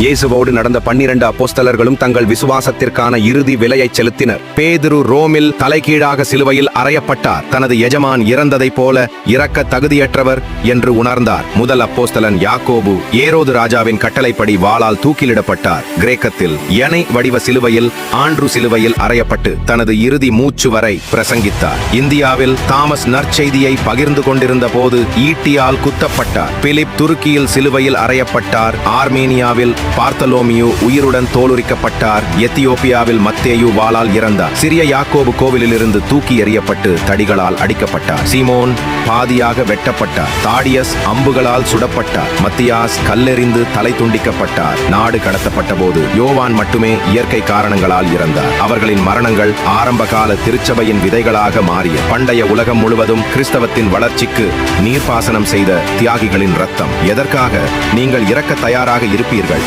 இயேசுவோடு நடந்த பன்னிரண்டு அப்போஸ்தலர்களும் தங்கள் விசுவாசத்திற்கான இறுதி விலையை செலுத்தினர். பேதுரு ரோமில் தலைகீழாக சிலுவையில் அறையப்பட்டார். தனது எஜமான் இறந்ததைப் போல இறக்க தகுதியற்றவர் என்று உணர்ந்தார். முதல் அப்போஸ்தலன் யாக்கோபு ஏரோது ராஜாவின் கட்டளைப்படி வாளால் தூக்கிலிடப்பட்டார். கிரேக்கத்தில் எனை வடிவ சிலுவையில் ஆண்ட்ரு சிலுவையில் அறையப்பட்டு தனது இறுதி மூச்சு வரை பிரசங்கித்தார். இந்தியாவில் தாமஸ் நற்செய்தியை பகிர்ந்து கொண்டிருந்த போது ஈட்டியால் குத்தப்பட்டார். பிலிப் துருக்கியில் சிலுவையில் அறையப்பட்டார். ஆர்மேனியாவில் பார்த்தலோமியு உயிருடன் தோலுரிக்கப்பட்டார். எத்தியோப்பியாவில் மத்தேயு வாளால் இறந்தார் சிறிய யாக்கோபு கோவிலிலிருந்து தூக்கி எறியப்பட்டு தடிகளால் அடிக்கப்பட்டார். சீமோன் பாதியாக வெட்டப்பட்டார். தாடியஸ் அம்புகளால் சுடப்பட்டார். மத்தியாஸ் கல்லெறிந்து தலை துண்டிக்கப்பட்டார். நாடு கடத்தப்பட்ட போது யோவான் மட்டுமே இயற்கை காரணங்களால் இறந்தார். அவர்களின் மரணங்கள் ஆரம்ப கால திருச்சபையின் விதைகளாக மாறிய பண்டைய உலகம் முழுவதும் கிறிஸ்தவத்தின் வளர்ச்சிக்கு நீர்ப்பாசனம் செய்த தியாகிகளின் ரத்தம் எதற்காக? நீங்கள் இறக்க தயாராக இருப்பீர்கள்.